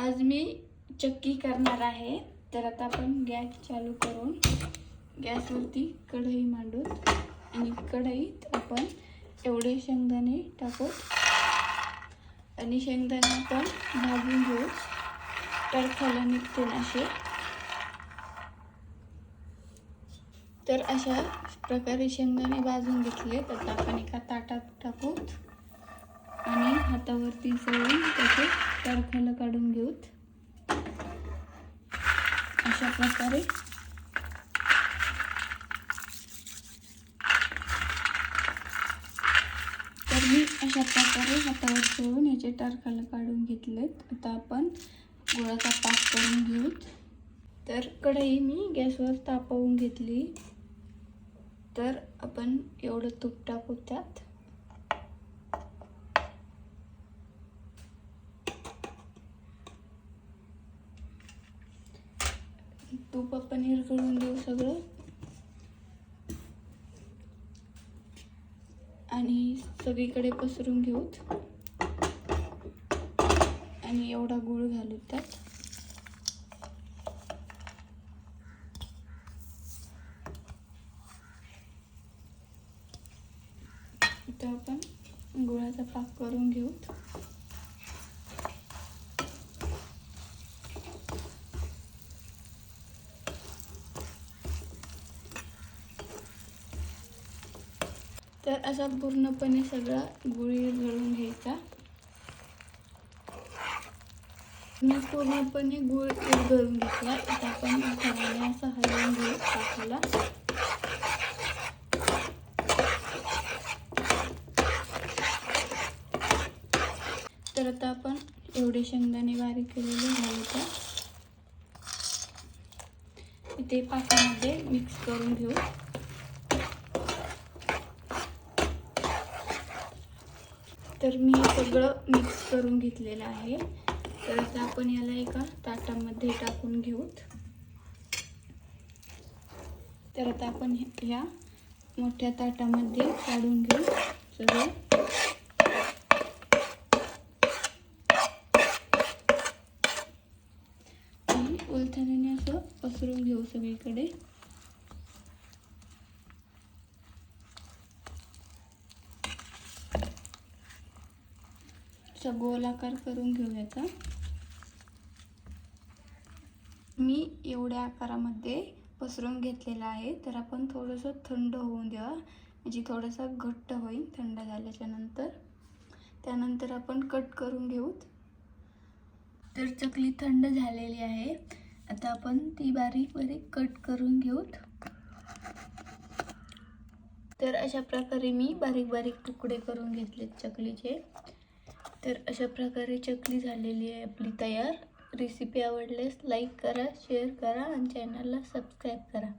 आज मी चक्की करणार आहे. तर आता आपण गॅस चालू करून गॅसवरती कढई मांडूत आणि कढईत आपण एवढे शेंगदाणे टाकूत आणि शेंगदाणे आपण भाजून घेऊ. तर खायला निघतील असे. तर अशा प्रकारे शेंगदाणे भाजून घेतले तर आपण एका ताटात टाकू आणि हातावरती चळून त्याचे टरफाला काढून घेऊत अशा प्रकारे तर मी अशा प्रकारे हातावर सोडून याचे टरफाला काढून घेतलेत. आता आपण गुळाचा पाक करून घेऊत. तर कढई मी गॅसवर तापवून घेतली. तर आपण एवढं तूप टाकू त्यात तूप आपण हिरकळून देऊ सगळं. आणि सगळीकडे पसरून घेऊत. आणि एवढा गुळ घालू त्यात. इथं आपण गुळाचा पाक करून घेऊत. तर असा पूर्णपणे सगळा गुळ गळून घ्यायचा. मी पूर्णपणे गुळ गळून घेतला. आता आपण हाताने असा हलवून घेऊ पाकाला तर आता आपण एवढे शेंगदाणे बारीक केलेले घालूया इथे पाकामध्ये मिक्स करून घेऊ. तर मी हे सगळं मिक्स करून घेतलेलं आहे. तर आता आपण याला एका ताटामध्ये टाकून घेऊत. तर आता आपण ह्या मोठ्या ताटामध्ये काढून घेऊ सगळं. आणि उलथण्याने असं पसरून घेऊ सगळीकडे. असा गोलाकार करून घेऊयाचा मी एवढ्या आकारामध्ये पसरून घेतलेला आहे तर आपण थोडंसं थंड होऊन द्यावा म्हणजे थोडंसं घट्ट होईल थंड झाल्याच्यानंतर. त्यानंतर आपण कट करून घेऊत. तर चकली थंड झालेली आहे. आता आपण ती बारीक बारीक कट करून घेऊत. तर अशा प्रकारे मी बारीक बारीक तुकडे करून घेतलेत चकलीचे. तर अशा प्रकारे चकली झालेली आहे आपली तयार. रेसिपी आवडल्यास लाईक करा शेअर करा आणि चॅनलला सबस्क्राईब करा.